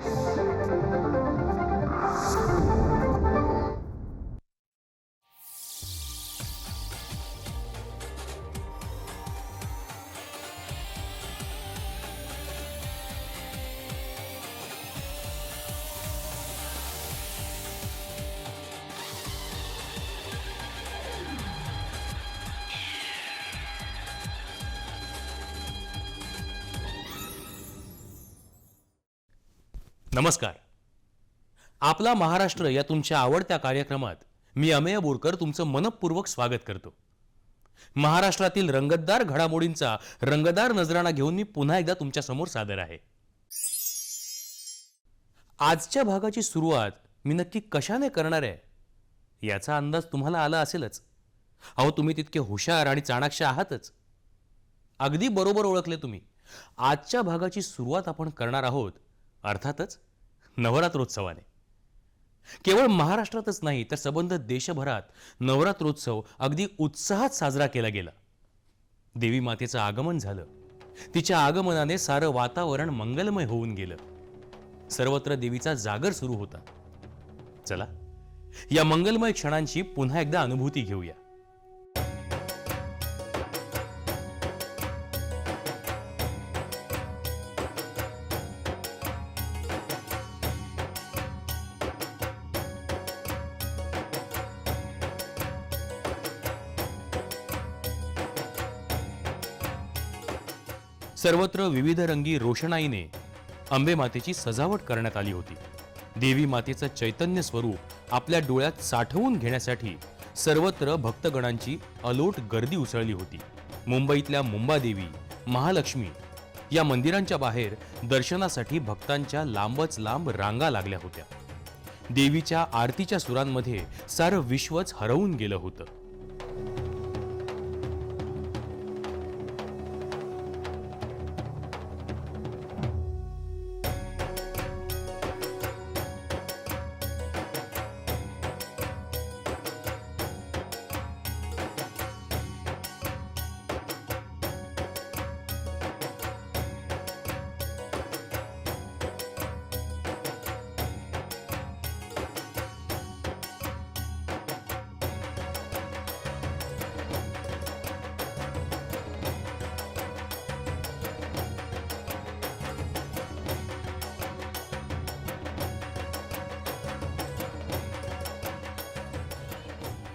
Thank you. नमस्कार. आपला महाराष्ट्र या तुमच्या आवडत्या कार्यक्रमात मी अमेय बोरकर तुमचं मनपूर्वक स्वागत करतो. महाराष्ट्रातील रंगतदार घडामोडींचा रंगतदार नजराणा घेऊन मी पुन्हा एकदा तुमच्यासमोर सादर आहे. आजच्या भागाची सुरुवात मी नक्की कशाने करणार आहे? याचा अंदाज तुम्हाला आला असेलच. अहो तुम्ही तितके हुशार आणि चाणाक्ष आहातच. अगदी बरोबर ओळखले तुम्ही. आजच्या भागाची सुरुवात आपण करणार आहोत अर्थातच नवरात्रोत्सवाने. केवळ महाराष्ट्रातच नाही तर सबंध देशभरात नवरात्रोत्सव अगदी उत्साहात साजरा केला गेला. देवी मातेचं आगमन झालं. तिच्या आगमनाने सारं वातावरण मंगलमय होऊन गेलं. सर्वत्र देवीचा जागर सुरू होता. चला या मंगलमय क्षणांची पुन्हा एकदा अनुभूती घेऊया. सर्वत्र विविध रंगी रोषणाईने अंबे मातेची सजावट करण्यात आली होती. देवी मातेचं चैतन्य स्वरूप आपल्या डोळ्यात साठवून घेण्यासाठी सर्वत्र भक्तगणांची अलोट गर्दी उसळली होती. मुंबईतल्या मुंबादेवी महालक्ष्मी या मंदिरांच्या बाहेर दर्शनासाठी भक्तांच्या लांबच लांब रांगा लागल्या होत्या. देवीच्या आरतीच्या सुरांमध्ये सारं विश्वच हरवून गेलं होतं.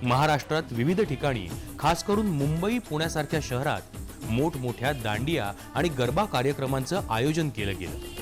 महाराष्ट्रात विविध ठिकाणी खास करून मुंबई पुण्यासारख्या शहरात मोठमोठ्या दांडिया आणि गरबा कार्यक्रमांचं आयोजन केलं गेलं.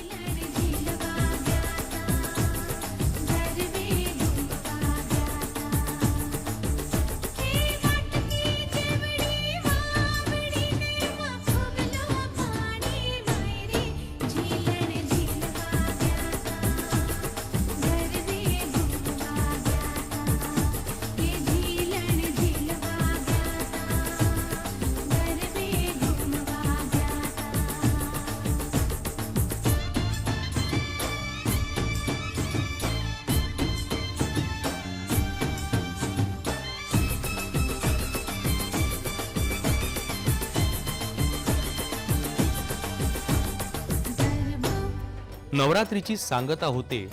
नवरात्रीची सांगता होते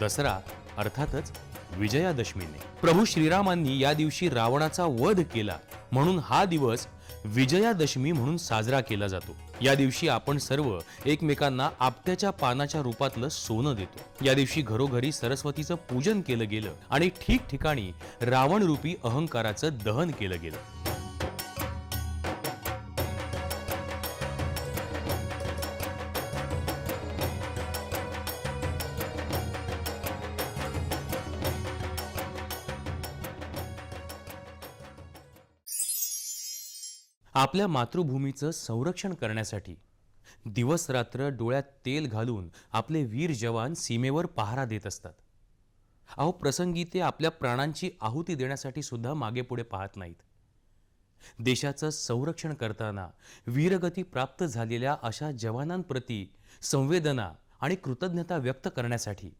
दसरा अर्थातच विजयादशमीने. प्रभू श्रीरामांनी या दिवशी रावणाचा वध केला म्हणून हा दिवस विजयादशमी म्हणून साजरा केला जातो. या दिवशी आपण सर्व एकमेकांना आपट्याच्या पानाच्या रूपातलं सोनं देतो. या दिवशी घरोघरी सरस्वतीचं पूजन केलं गेलं आणि ठिकठिकाणी रावणरूपी अहंकाराचं दहन केलं गेलं. आपल्या मातृभूमीचं संरक्षण करण्यासाठी दिवसरात्र डोळ्यात तेल घालून आपले वीर जवान सीमेवर पहारा देत असतात. अहो प्रसंगी ते आपल्या प्राणांची आहुती देण्यासाठी सुद्धा मागे पुढे पाहत नाहीत. देशाचं संरक्षण करताना वीरगती प्राप्त झालेल्या अशा जवानांप्रती संवेदना आणि कृतज्ञता व्यक्त करण्यासाठी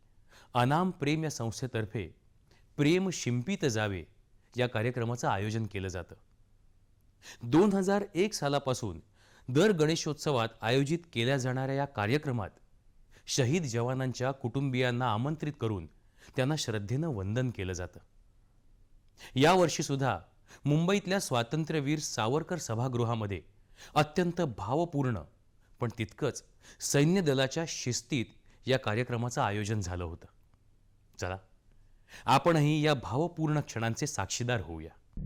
अनाम प्रेम या संस्थेतर्फे प्रेम शिंपित जावे या कार्यक्रमाचं आयोजन केलं जातं. दोन हजार एक सालापासून दर गणेशोत्सवात आयोजित केल्या जाणाऱ्या या कार्यक्रमात शहीद जवानांच्या कुटुंबियांना आमंत्रित करून त्यांना श्रद्धेनं वंदन केलं जातं. यावर्षीसुद्धा मुंबईतल्या स्वातंत्र्यवीर सावरकर सभागृहामध्ये अत्यंत भावपूर्ण पण तितकंच सैन्य दलाच्या शिस्तीत या कार्यक्रमाचं आयोजन झालं होतं. चला आपणही या भावपूर्ण क्षणांचे साक्षीदार होऊया.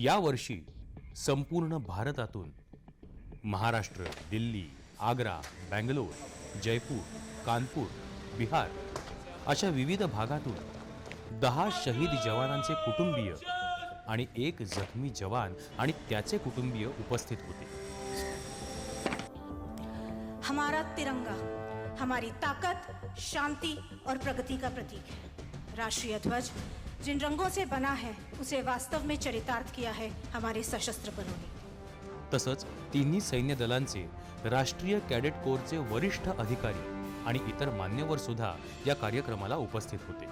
यावर्षी संपूर्ण भारतातून महाराष्ट्र दिल्ली आग्रा बँगलोर जयपूर कानपूर बिहार अशा विविध भागातून दहा शहीद जवानांचे कुटुंबीय आणि एक जखमी जवान आणि त्याचे कुटुंबीय उपस्थित होते. हमारा तिरंगा हमारी ताकत शांति और प्रगति का प्रतीक है। राष्ट्रीय ध्वज जिन रंगों से बना है उसे वास्तव में चरितार्थ किया है हमारे सशस्त्र बलों ने। तसंच तिन्ही सैन्य दलांचे राष्ट्रीय कॅडेट कोरचे वरिष्ठ अधिकारी आणि इतर मान्यवर सुद्धा या कार्यक्रमाला उपस्थित होते.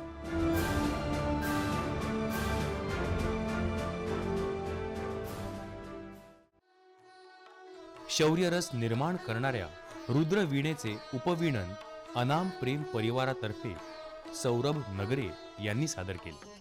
शौर्यरस निर्माण करणाऱ्या रुद्रवीणेचे उपवीणन अनाम प्रेम परिवारातर्फे सौरभ नगरे यांनी सादर केले.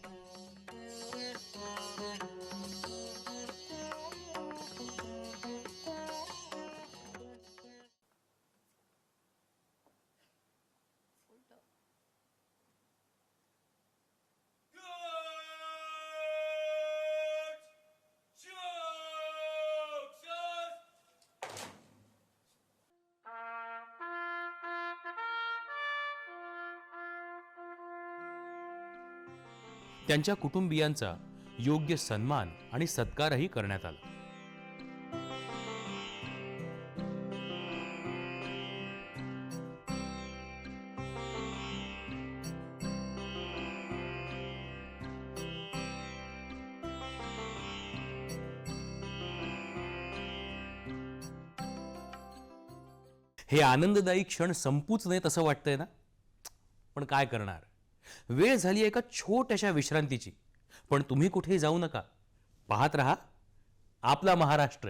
त्यांच्या कुटुंबियांचा योग्य सन्मान आणि सत्कारही करण्यात आला. हे आनंददायी क्षण संपूच नाहीत असं वाटतंय ना? पण काय करणार? वेळ झाली एका छोट्याशा विश्रांतीची. पण तुम्ही कुठेही जाऊ नका. पाहत रहा. आपला महाराष्ट्र.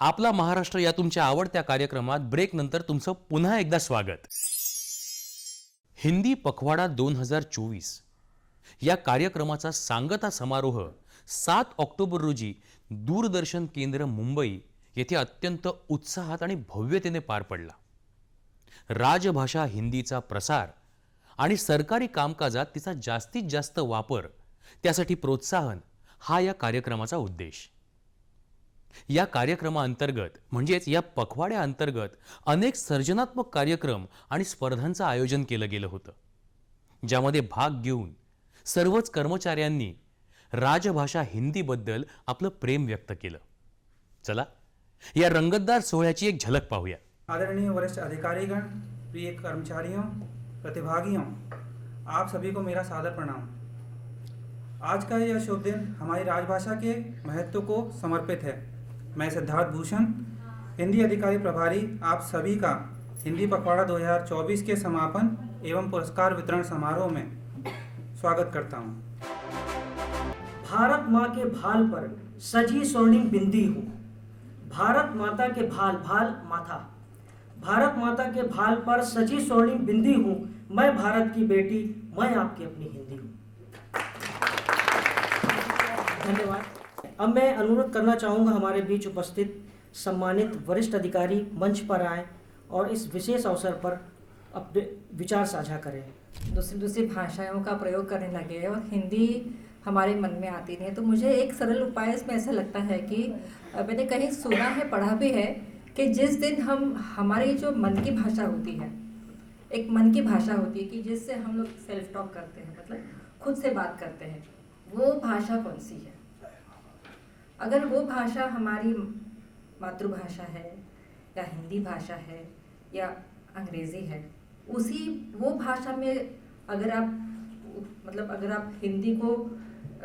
आपला महाराष्ट्र या तुमच्या आवडत्या कार्यक्रमात ब्रेक नंतर तुमचं पुन्हा एकदा स्वागत. हिंदी पखवाडा दोन हजार चोवीस. या कार्यक्रमाचा सांगता समारोह सात ऑक्टोबर रोजी दूरदर्शन केंद्र मुंबई येथे अत्यंत उत्साहात आणि भव्यतेने पार पडला. राजभाषा हिंदीचा प्रसार आणि सरकारी कामकाजात तिचा जास्तीत जास्त वापर त्यासाठी प्रोत्साहन हा या कार्यक्रमाचा उद्देश. या कार्यक्रमाअंतर्गत म्हणजेच या पखवाड्याअंतर्गत अनेक सर्जनात्मक कार्यक्रम आणि स्पर्धांचं आयोजन केलं गेलं होतं ज्यामध्ये भाग घेऊन सर्वच कर्मचाऱ्यांनी राजभाषा हिंदीबद्दल आपलं प्रेम व्यक्त केलं. चला या रंगतदार सोहळ्याची एक झलक पाहूया. आदरणीय वरिष्ठ अधिकारीगण, प्रिय कर्मचारियों, प्रतिभागियों, आप सभी को मेरा सादर प्रणाम। आज का यह शुभ दिन हमारी राजभाषा के महत्व को समर्पित है। मैं सिद्धार्थ भूषण, हिंदी अधिकारी प्रभारी, आप सभी का हिंदी पखवाड़ा 2024 के समापन एवं पुरस्कार वितरण समारोह में स्वागत करता हूँ। भारत माँ के भाल पर सजी स्वर्णिम बिंदी हो। भारत माता के भाल भाल माथा। भारत माता के भाल पर सजी स्वर्णिम बिंदी हूँ। मैं भारत की बेटी, मैं आपकी अपनी हिंदी हूँ। धन्यवाद। अब मैं अनुरोध करना चाहूँगा हमारे बीच उपस्थित सम्मानित वरिष्ठ अधिकारी मंच पर आए और इस विशेष अवसर पर अपने विचार साझा करें। दूसरी दूसरी भाषाओं का प्रयोग करने लगे और हिंदी हमारे मन में आती नहीं तो मुझे एक सरल उपाय इसमें ऐसा लगता है कि मैंने कहीं सुना है, पढ़ा भी है कि जिस दिन हम, हमारी जो मन की भाषा होती है, एक मन की भाषा होती है कि जिससे हम लोग सेल्फ टॉक करते हैं मतलब खुद से बात करते हैं, वो भाषा कौन सी है? अगर वो भाषा हमारी मातृभाषा है, या हिंदी भाषा है, या अंग्रेज़ी है, उसी, वो भाषा में अगर आप मतलब अगर आप हिंदी को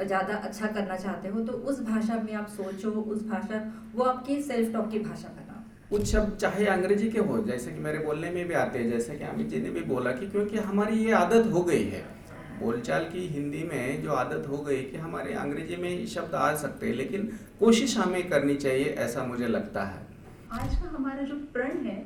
ज़्यादा अच्छा करना चाहते हो तो उस भाषा में आप सोचो, उस भाषा, वो आपकी सेल्फ टॉक की भाषा बनाओ कुछ शब्द चाहे अंग्रेज़ी के हो, जैसे कि मेरे बोलने में भी आते हैं, जैसे कि अमित जी ने भी बोला कि क्योंकि हमारी ये आदत हो गई है, बोलचाल की हिंदी में जो आदत हो गई कि हमारे अंग्रेज़ी में शब्द आ सकते हैं, लेकिन कोशिश हमें करनी चाहिए, ऐसा मुझे लगता है। आज का हमारा जो प्रण है,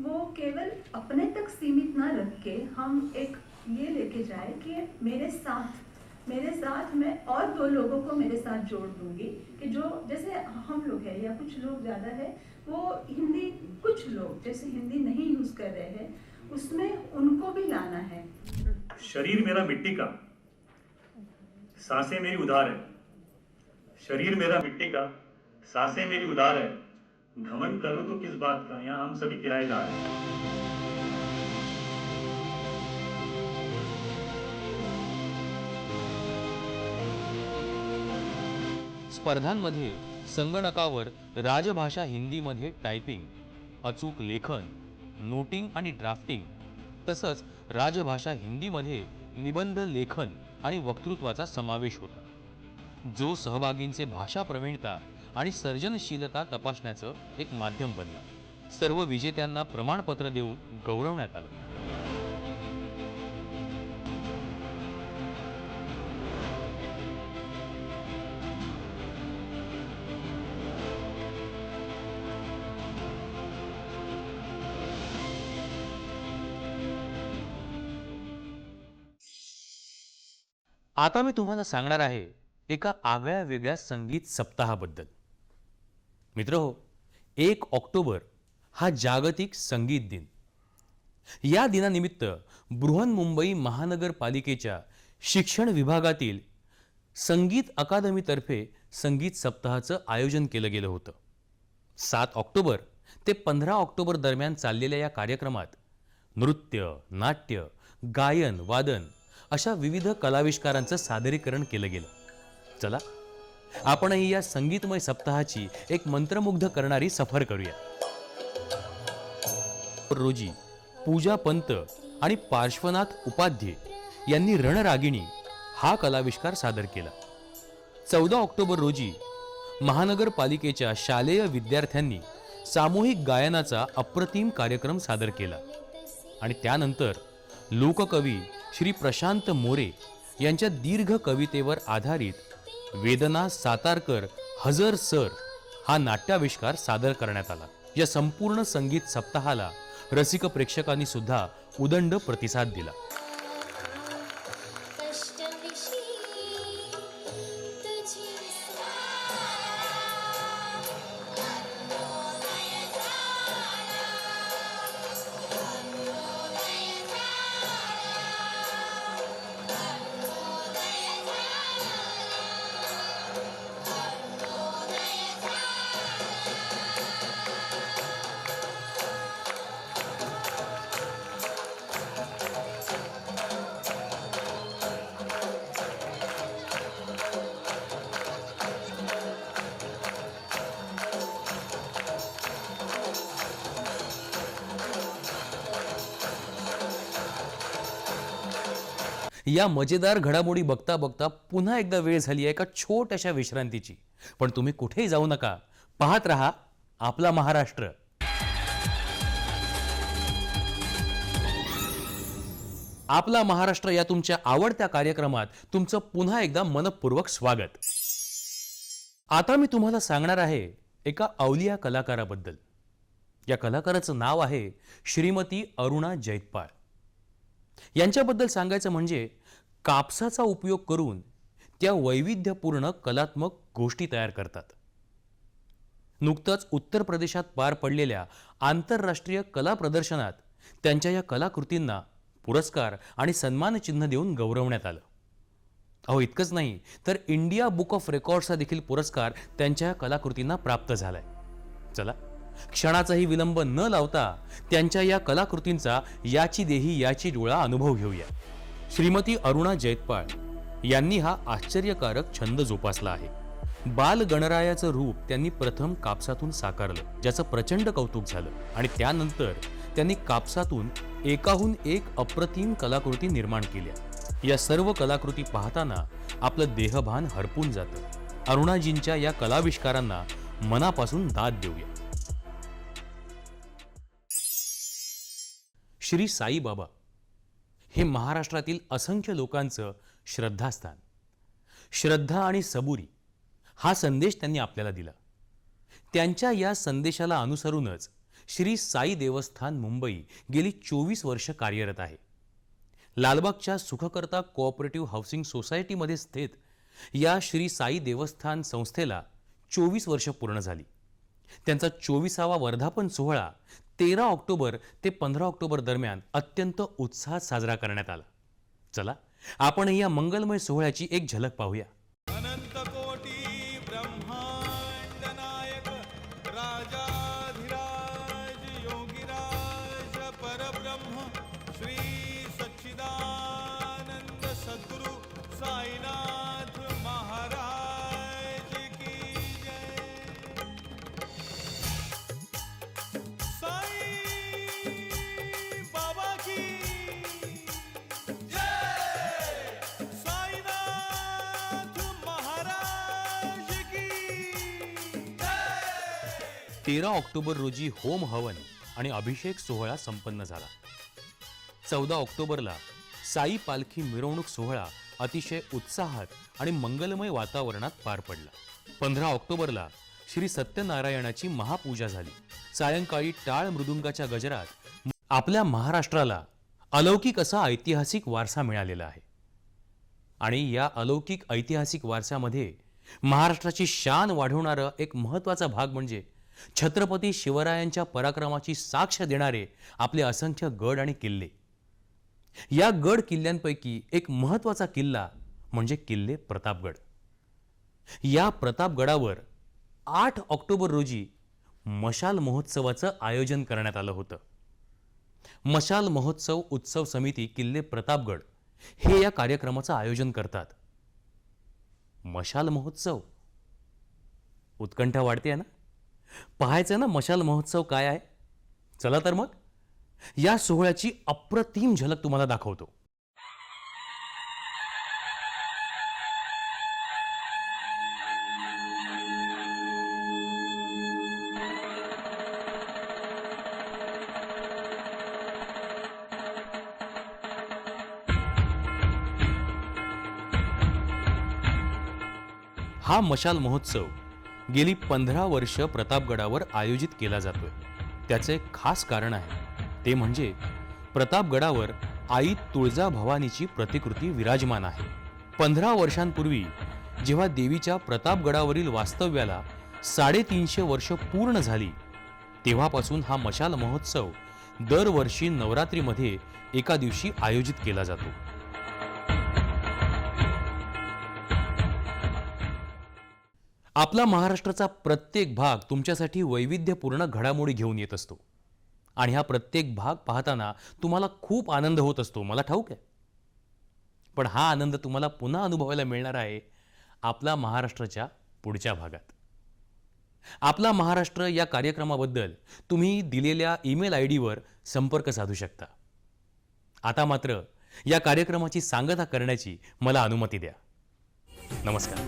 वो केवल अपने तक सीमित ना रख के हम एक ये लेके जाए कि मेरे साथ मेरे साथ मैं और दो लोगों को मेरे साथ जोड़ दूँगी कि जो, जैसे हम लोग हैं या कुछ लोग ज़्यादा है, वो हिंदी, कुछ लोग जैसे हिंदी नहीं यूज़ कर रहे हैं, उसमें उनको भी लाना है। शरीर मेरा मिट्टी का, साँसें मेरी उधार है। शरीर मेरा मिट्टी का, साँसें मेरी उधार है। घमंड करो तो किस बात का, यहाँ हम सभी किराएदार हैं। स्पर्धांमध्ये संगणकावर राजभाषा हिंदीमध्ये टायपिंग अचूक लेखन नोटिंग आणि ड्राफ्टिंग तसंच राजभाषा हिंदीमध्ये निबंध लेखन आणि वक्तृत्वाचा समावेश होता जो सहभागींचे भाषा प्रवीणता आणि सर्जनशीलता तपासण्याचं एक माध्यम बनला. सर्व विजेत्यांना प्रमाणपत्र देऊन गौरवण्यात आलं. आता मी तुम्हाला सांगणार आहे एका आगळ्या वेगळ्या संगीत सप्ताहाबद्दल. मित्र हो एक ऑक्टोबर हा जागतिक संगीत दिन. या दिनानिमित्त बृहन्मुंबई महानगरपालिकेच्या शिक्षण विभागातील संगीत अकादमीतर्फे संगीत सप्ताहाचं आयोजन केलं गेलं होतं. सात ऑक्टोबर ते पंधरा ऑक्टोबर दरम्यान चाललेल्या या कार्यक्रमात नृत्य नाट्य गायन वादन अशा विविध कलाविष्कारांचं सादरीकरण केलं गेलं. चला आपणही या संगीतमय सप्ताहाची एक मंत्रमुग्ध करणारी सफर करूया. रोजी पूजा पंत आणि पार्श्वनाथ उपाध्ये यांनी रणरागिणी हा कलाविष्कार सादर केला. चौदा ऑक्टोबर रोजी महानगरपालिकेच्या शालेय विद्यार्थ्यांनी सामूहिक गायनाचा अप्रतिम कार्यक्रम सादर केला आणि त्यानंतर लोककवी श्री प्रशांत मोरे यांच्या दीर्घ कवितेवर आधारित वेदना सातारकर हजर सर हा नाट्याविष्कार सादर करण्यात आला. या संपूर्ण संगीत सप्ताहाला रसिक प्रेक्षकांनी सुद्धा उदंड प्रतिसाद दिला. या मजेदार घडामोडी बघता बघता पुन्हा एकदा वेळ झाली आहे एका छोट्याशा विश्रांतीची. पण तुम्ही कुठेही जाऊ नका. पाहत रहा आपला महाराष्ट्र. आपला महाराष्ट्र या तुमच्या आवडत्या कार्यक्रमात तुमचं पुन्हा एकदा मनपूर्वक स्वागत. आता मी तुम्हाला सांगणार आहे एका अवलिया कलाकाराबद्दल. या कलाकाराचं नाव आहे श्रीमती अरुणा जैतपाळ यांच्याबद्दल सांगायचं म्हणजे कापसाचा उपयोग करून त्या वैविध्यपूर्ण कलात्मक गोष्टी तयार करतात. नुकतंच उत्तर प्रदेशात पार पडलेल्या आंतरराष्ट्रीय कला प्रदर्शनात त्यांच्या या कलाकृतींना पुरस्कार आणि सन्मानचिन्ह देऊन गौरवण्यात आलं. अहो इतकंच नाही तर इंडिया बुक ऑफ रेकॉर्ड्सचा देखील पुरस्कार त्यांच्या या कलाकृतींना प्राप्त झालाय. चला. क्षणाचाही विलंब न लावता त्यांच्या या कलाकृतींचा याची देही याची डोळा अनुभव घेऊया. श्रीमती अरुणा जैतपाळ यांनी हा आश्चर्यकारक छंद जोपासला आहे. बाल गणरायाचं रूप त्यांनी प्रथम कापसातून साकारलं ज्याचं प्रचंड कौतुक झालं आणि त्यानंतर त्यांनी कापसातून एकाहून एक अप्रतिम कलाकृती निर्माण केल्या. या सर्व कलाकृती पाहताना आपलं देहभान हरपून जातं. अरुणाजींच्या या कलाविष्कारांना मनापासून दाद देऊया. श्री साईबाबा हे महाराष्ट्रातील असंख्य लोकांचं श्रद्धास्थान. श्रद्धा आणि सबुरी हा संदेश त्यांनी आपल्याला दिला. त्यांच्या या संदेशाला अनुसरूनच श्री साई देवस्थान मुंबई गेली चोवीस वर्ष कार्यरत आहे. लालबागच्या सुखकर्ता कोऑपरेटिव्ह हाऊसिंग सोसायटीमध्ये स्थित या श्री साई देवस्थान संस्थेला चोवीस वर्ष पूर्ण झाली. त्यांचा चोवीसावा वर्धापन सोहळा तेरा ऑक्टोबर ते पंधरा ऑक्टोबर दरम्यान अत्यंत उत्साहात साजरा करण्यात आला. चला आपण या मंगलमय सोहळ्याची एक झलक पाहूया. तेरा ऑक्टोबर रोजी होम हवन आणि अभिषेक सोहळा संपन्न झाला. चौदा ऑक्टोबरला साई पालखी मिरवणूक सोहळा अतिशय उत्साहात आणि मंगलमय वातावरणात पार पडला. पंधरा ऑक्टोबरला श्री सत्यनारायणाची महापूजा झाली. सायंकाळी टाळ मृदुंगाच्या गजरात आपल्या महाराष्ट्राला अलौकिक असा ऐतिहासिक वारसा मिळालेला आहे. आणि या अलौकिक ऐतिहासिक वारसामध्ये महाराष्ट्राची शान वाढवणारा एक महत्त्वाचा भाग म्हणजे छत्रपती शिवरायांच्या पराक्रमाची साक्ष देणारे आपले असंख्य गड आणि किल्ले. या गड किल्ल्यांपैकी एक महत्त्वाचा किल्ला म्हणजे किल्ले प्रतापगड. या प्रतापगडावर आठ ऑक्टोबर रोजी मशाल महोत्सवाचं आयोजन करण्यात आलं होतं. मशाल महोत्सव उत्सव समिती किल्ले प्रतापगड हे या कार्यक्रमाचं आयोजन करतात. मशाल महोत्सव. उत्कंठा वाढते ना? पाहायचं ना मशाल महोत्सव काय आहे? चला तर मग. या सोहळ्याची अप्रतिम झलक तुम्हाला दाखवतो. हा मशाल महोत्सव गेली पंधरा वर्ष प्रतापगडावर आयोजित केला जातोय. त्याचे खास कारण आहे. ते म्हणजे प्रतापगडावर आई तुळजा भवानीची प्रतिकृती विराजमान आहे. पंधरा वर्षांपूर्वी जेव्हा देवीच्या प्रतापगडावरील वास्तव्याला साडेतीनशे वर्ष पूर्ण झाली तेव्हापासून हा मशाल महोत्सव दरवर्षी नवरात्रीमध्ये एका दिवशी आयोजित केला जातो. आपला महाराष्ट्राचा प्रत्येक भाग तुमच्यासाठी वैविध्यपूर्ण घडामोडी घेऊन येत असतो. आणि हा प्रत्येक भाग पाहताना तुम्हाला खूप आनंद होत असतो. मला ठाऊक आहे. पण हा आनंद तुम्हाला पुन्हा अनुभवायला मिळणार आहे आपला महाराष्ट्राच्या पुढच्या भागात. आपला महाराष्ट्र या कार्यक्रमाबद्दल तुम्ही दिलेल्या ईमेल आय डीवर संपर्क साधू शकता. आता मात्र या कार्यक्रमाची सांगता करण्याची मला अनुमती द्या. नमस्कार.